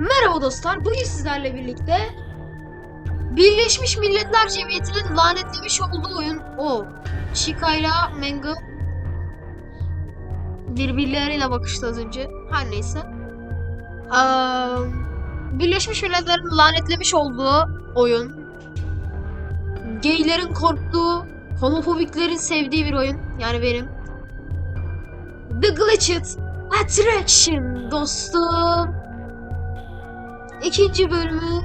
Merhaba dostlar. Bugün sizlerle birlikte Birleşmiş Milletler Cemiyeti'nin lanetlemiş olduğu oyun o. Chica Mango birbirleriyle bakıştı az önce. Her neyse. Eee, Birleşmiş Milletler'in lanetlemiş olduğu oyun. Gaylerin korktuğu, homofobiklerin sevdiği bir oyun. Yani benim. The Glitched Attraction dostum. İkinci bölümü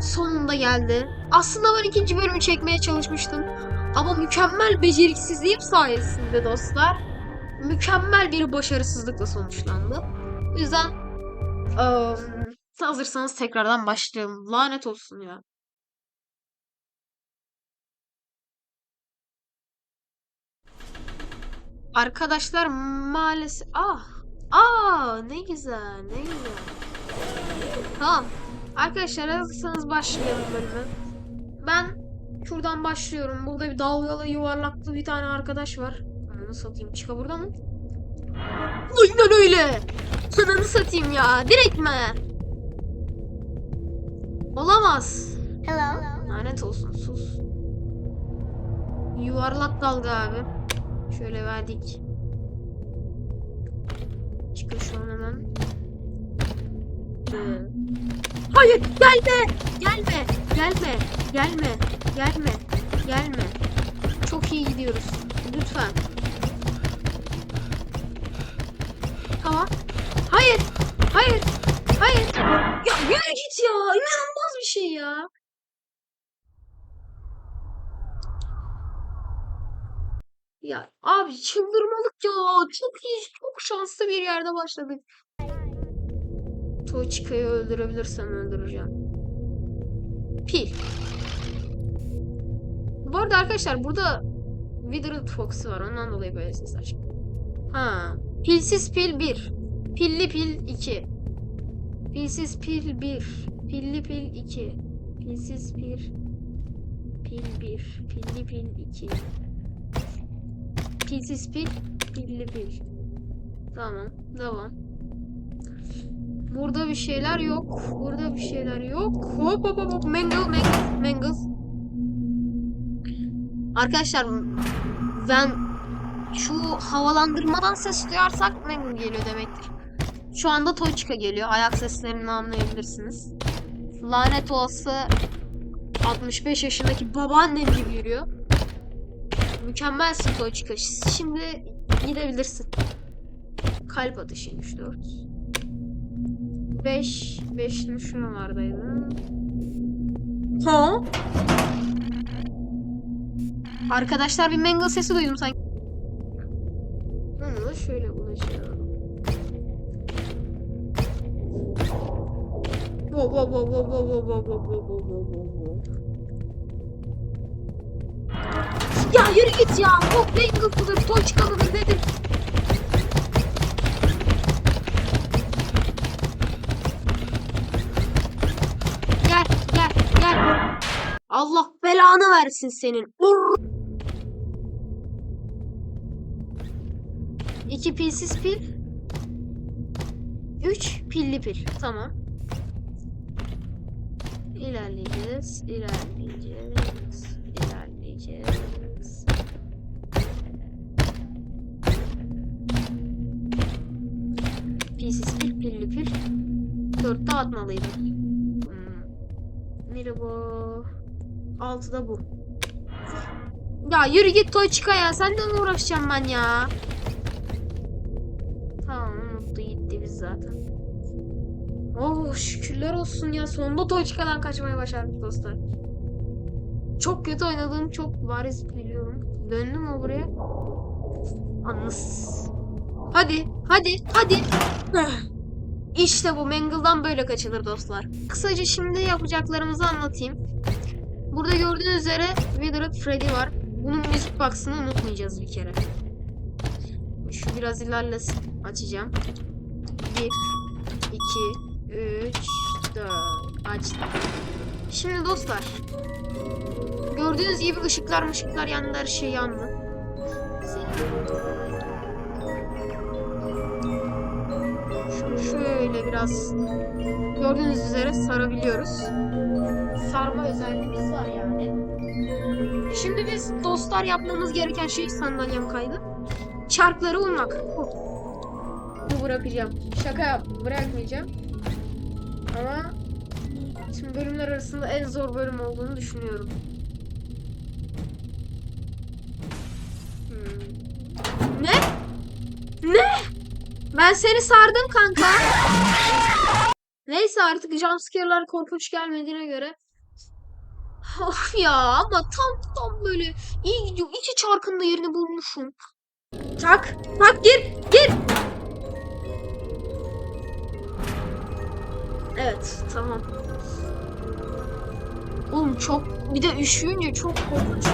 sonunda geldi. Aslında ben ikinci bölümü çekmeye çalışmıştım. Ama mükemmel beceriksizliğim sayesinde dostlar mükemmel bir başarısızlıkla sonuçlandı. O yüzden eee, hazırsanız tekrardan başlayalım. Lanet olsun ya. Arkadaşlar maalesef... Ah! Aa ne güzel ne güzel. Tamam. Arkadaşlar hazırsanız başlayalım bölümü. Ben şuradan başlıyorum. Burada bir dalgalı yuvarlaklı bir tane arkadaş var. Ananı satayım. Çıka burada mı? Aynen öyle. Ananı satayım ya. Direkt mi? Olamaz. Hello. Lanet olsun sus. Yuvarlak dalga abi. Şöyle verdik. Çıkıyor şu an hemen. Hayır gelme! Gelme! Gelme! Gelme! Gelme! Gelme! Çok iyi gidiyoruz. Lütfen. Tamam. Hayır! Hayır! Hayır! Ya yürü git ya! İnanılmaz bir şey ya! Ya abi çıldırmalık ya. Çok iyi, çok şanslı bir yerde başladık. Toçka'yı öldürebilirsem öldüreceğim. Pil. Bu arada arkadaşlar burada Withered Fox var. Ondan dolayı böyle sesler çıkıyor. Ha. Pilsiz pil 1. Pilli pil 2. Pilsiz pil 1. Pilli pil 2. Pilsiz pil pil 1. Pilli pil 2. Pilsiz pil, pilli pil. Tamam, devam. Burada bir şeyler yok. Burada bir şeyler yok. Hop hop hop hop. Mangle, mangle, mangle. Arkadaşlar ben şu havalandırmadan ses duyarsak mangle geliyor demektir. Şu anda Toyçika geliyor. Ayak seslerini anlayabilirsiniz. Lanet olası 65 yaşındaki babaannem gibi yürüyor. Mükemmelsin Toyçika. Şimdi gidebilirsin. Kalp atışı 74. 5 5'li şuralardaydı. Ha? Arkadaşlar bir mangle sesi duydum sanki. Da şöyle bulacağım. Wo wo wo wo wo wo wo wo wo wo wo yürü git ya. Hop mangle mıdır, toçka mıdır nedir? Gel gel gel. Allah belanı versin senin. Ur. İki pilsiz pil. Üç pilli pil. Tamam. İlerleyeceğiz. ilerleyeceğiz. 4'te atmalıydım. Hmm. Nere bu? 6'da bu. Ya yürü git Toyçika ya. Senden uğraşacağım ben ya. Tamam mutlu gitti biz zaten. Oh şükürler olsun ya. Sonunda Toyçika'dan kaçmayı başardık dostlar. Çok kötü oynadığım çok bariz biliyorum. Döndüm o buraya. Anlasız. Hadi, hadi, hadi. İşte bu Mangle'dan böyle kaçılır dostlar. Kısaca şimdi yapacaklarımızı anlatayım. Burada gördüğünüz üzere Withered Freddy var. Bunun müzik box'ını unutmayacağız bir kere. Şu biraz ilerlesin. Açacağım. 1 2 3 4 Açtım. Şimdi dostlar. Gördüğünüz gibi ışıklar ışıklar yandı her şey yandı. Şunu şöyle biraz gördüğünüz üzere sarabiliyoruz. Sarma özelliğimiz var yani. Şimdi biz dostlar yapmamız gereken şey sandalyem kaydı. Çarkları ummak. Bu bırakacağım. Şaka yap. Bırakmayacağım. Ama şimdi bölümler arasında en zor bölüm olduğunu düşünüyorum. Hmm. Ne? Ne? Ben seni sardım kanka. Neyse artık jumpscare'lar korkunç gelmediğine göre. Of ya ama tam tam böyle iyi gidiyor. İki çarkın da yerini bulmuşum. Tak, tak gir, gir. Evet, tamam. Oğlum çok bir de üşüyünce çok korkunç.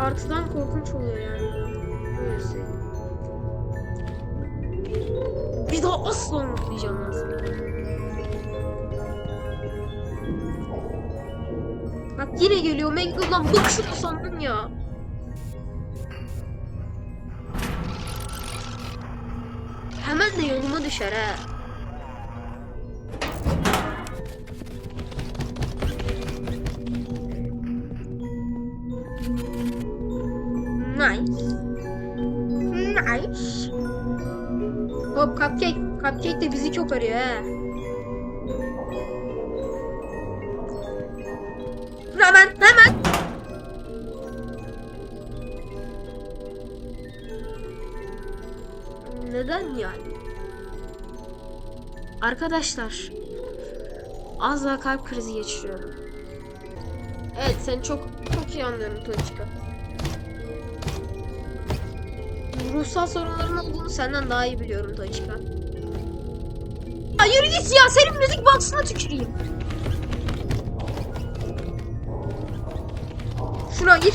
Artıdan korkunç oluyor yani. Öyle söyleyeyim. Bir daha asla unutmayacağım aslında. Bak yine geliyor Mangle'dan bıkşık sandım ya. Hemen de yoluma düşer ha. Nice. Hop cupcake. Cupcake de bizi çok arıyor ha. Hemen hemen. Neden yani? Arkadaşlar. Az daha kalp krizi geçiriyorum. Evet seni çok çok iyi anlıyorum Toçka. Ruhsal sorunların olduğunu senden daha iyi biliyorum Toçka. Ya yürü git ya senin müzik box'ına tüküreyim. Şuna gir.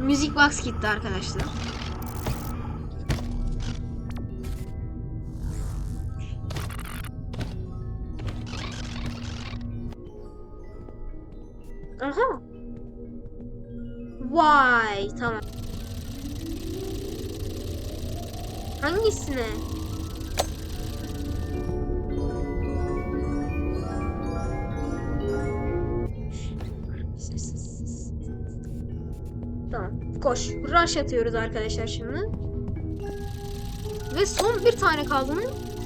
Müzik box gitti arkadaşlar. Aha. Vay tamam. Hangisine? Tamam. Koş. Rush atıyoruz arkadaşlar şimdi. Ve son bir tane kaldığını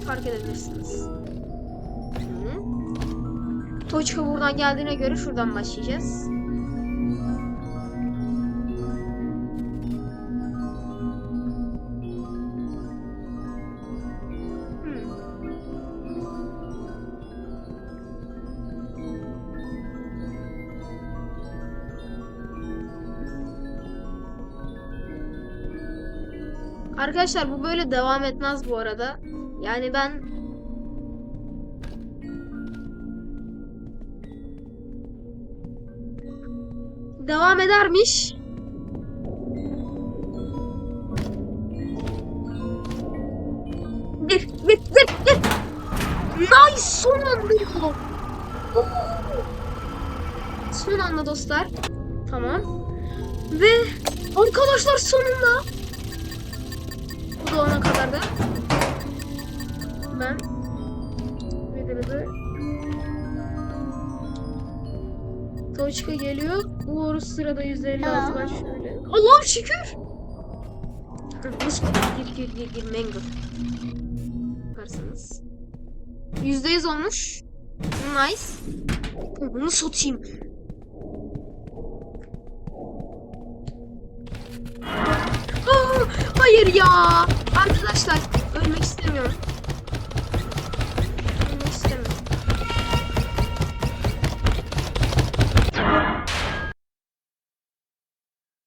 fark edebilirsiniz. Toçka buradan geldiğine göre şuradan başlayacağız. Arkadaşlar bu böyle devam etmez bu arada. Yani ben devam edermiş. Bir, bir, bir, bir. Nice son anda ya. Oo. Son anda dostlar. Tamam. Ve arkadaşlar sonunda da ona kadar da ben videoda Toçka geliyor. Bu sırada 156 var şöyle. Allah'ım şükür. Gir gir gir gir mango. Bakarsanız. %100 olmuş. Nice. Bunu satayım. Aa, hayır ya. Arkadaşlar ölmek istemiyorum. Ölmek istemiyorum.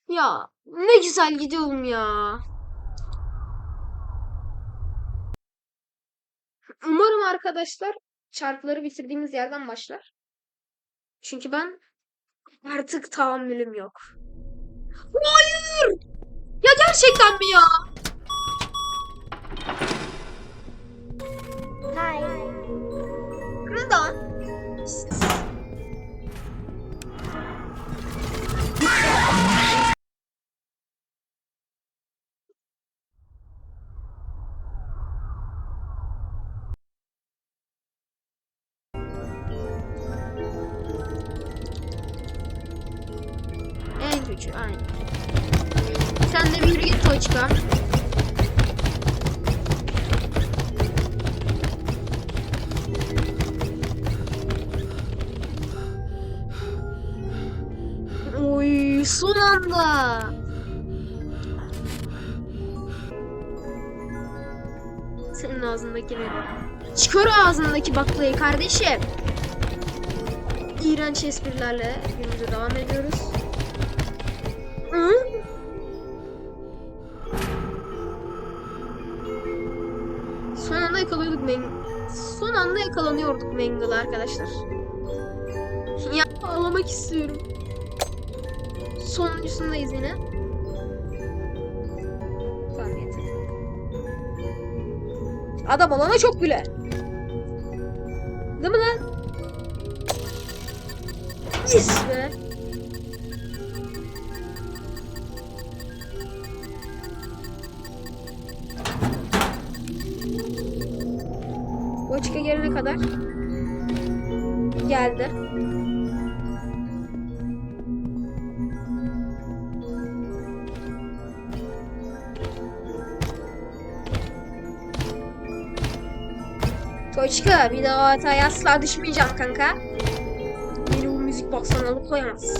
Ya ne güzel gidiyorum ya. Umarım arkadaşlar çarkları bitirdiğimiz yerden başlar. Çünkü ben artık tahammülüm yok. Hayır! Ya gerçekten mi ya? Hi. Hold on. En aynen. Sen de bir git toy çıkar. Son anda. Senin ağzındakini. Çıkar ağzındaki baklayı kardeşim. İğrenç esprilerle günümüze devam ediyoruz. Hı? Son anda yakalıyorduk Meng... Son anda yakalanıyorduk Mangle'a arkadaşlar. Ya ağlamak istiyorum. Sonuncusundayız yine. Tamam yeter. Adam olana çok güler. Değil mi lan? Yes be. Boçka gelene kadar geldi. Toçka bir daha hataya asla düşmeyeceğim kanka. Beni bu müzik box'tan alıp koyamaz.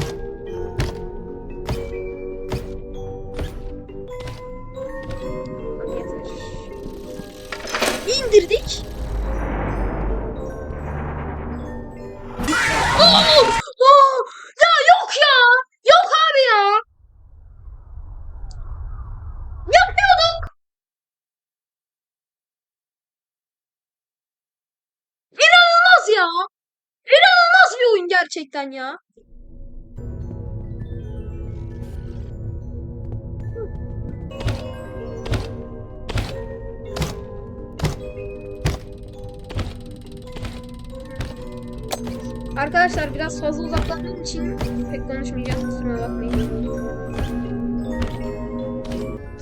İndirdik. Gerçekten ya. Arkadaşlar biraz fazla uzaklandığım için pek konuşmayacağım. Kusuruma bakmayın.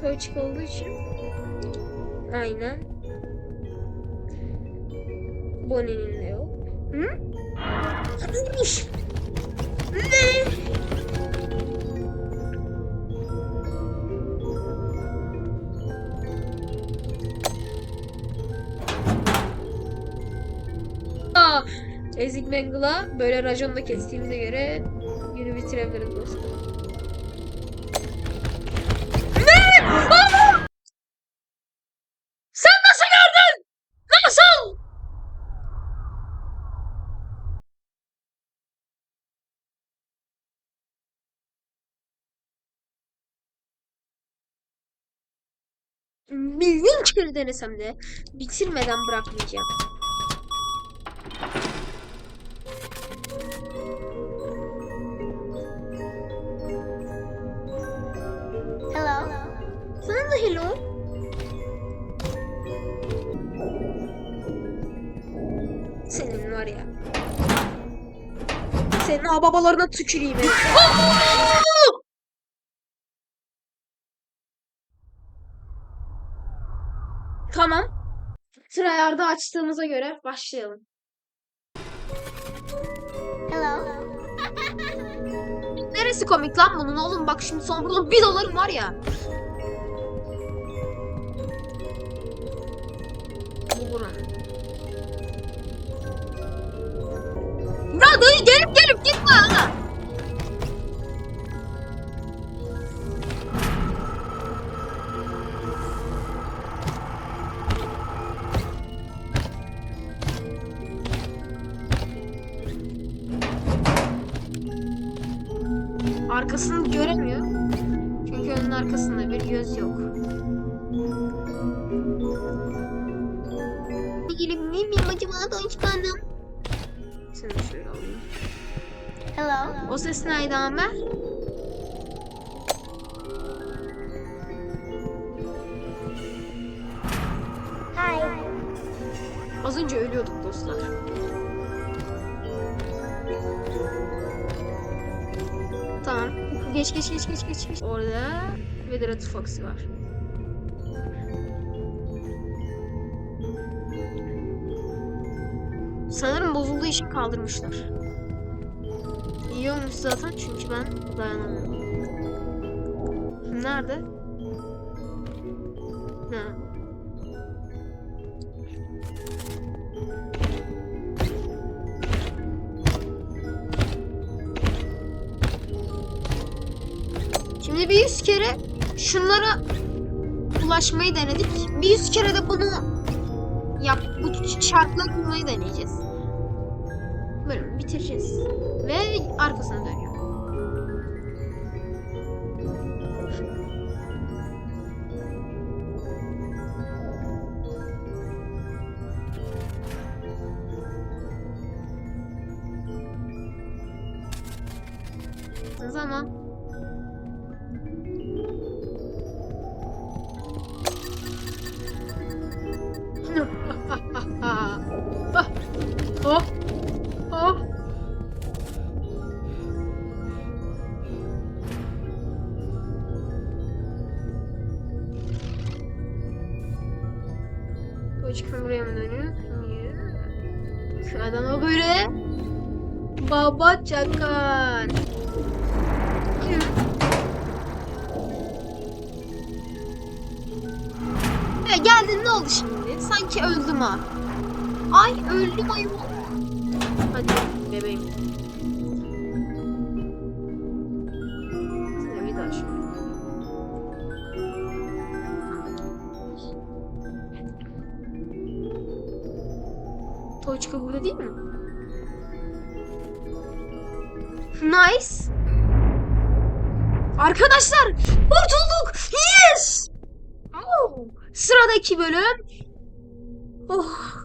Toy çık olduğu için. Aynen. Bonnie'nin de yok. Hı? Neymiş? Ne? Aa, Ezik Mangle'a böyle raconda kestiğimize göre günü bitirebiliriz dostum. Ne? Aa! Sen nasıl gördün? Nasıl? Bildiğin kere denesem de bitirmeden bırakmayacağım. Hello. Sana da hello. Senin var ya. Senin babalarına tüküreyim. ben. tamam. Tryhard'ı açtığımıza göre başlayalım. Hello. Neresi komik lan bunun oğlum? Bak şimdi son burada bir dolarım var ya. Bu buranın. Ya dayı gelip gelip gitme ha. Göz yok. Ne bileyim acaba da hiç benden. Seni şöyle alayım. Hello. O ses neydi Amer? Hi. Az önce ölüyorduk dostlar. Geç geç geç geç geç. geç. Orada Veteran Foxy var. Sanırım bozulduğu için kaldırmışlar. İyi olmuş zaten çünkü ben dayanamıyorum. Nerede? Şunlara ulaşmayı denedik. Bir yüz kere de bunu yap bu çarkla kurmayı deneyeceğiz. Bölümü bitireceğiz. Ve arkasına dönüyor. Çıkın buraya mı dönüyor? O böyle. Baba çakar. Ya geldin ne oldu şimdi? Sanki öldüm ha. Ay öldüm ayol. Hadi bebeğim. Toçka burada değil mi? Nice. Arkadaşlar kurtulduk. Yes. Oh, Sıradaki bölüm. Oh.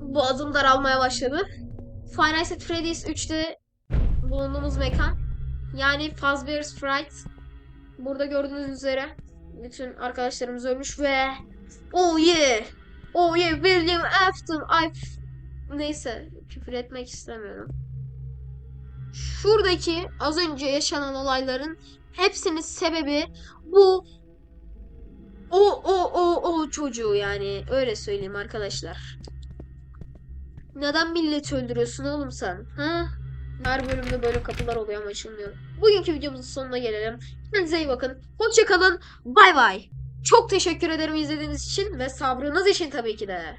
Boğazım daralmaya başladı. Five Nights at Freddy's 3'te bulunduğumuz mekan. Yani Fazbear's Fright. Burada gördüğünüz üzere bütün arkadaşlarımız ölmüş ve Oh yeah! Oh yeah! William Afton! I... Neyse küfür etmek istemiyorum. Şuradaki az önce yaşanan olayların hepsinin sebebi bu o o o o çocuğu yani öyle söyleyeyim arkadaşlar. Neden milleti öldürüyorsun oğlum sen? Ha? Her bölümde böyle kapılar oluyor ama açılmıyor. Bugünkü videomuzun sonuna gelelim. Kendinize iyi bakın. Hoşçakalın. Bay bay. Çok teşekkür ederim izlediğiniz için ve sabrınız için tabii ki de.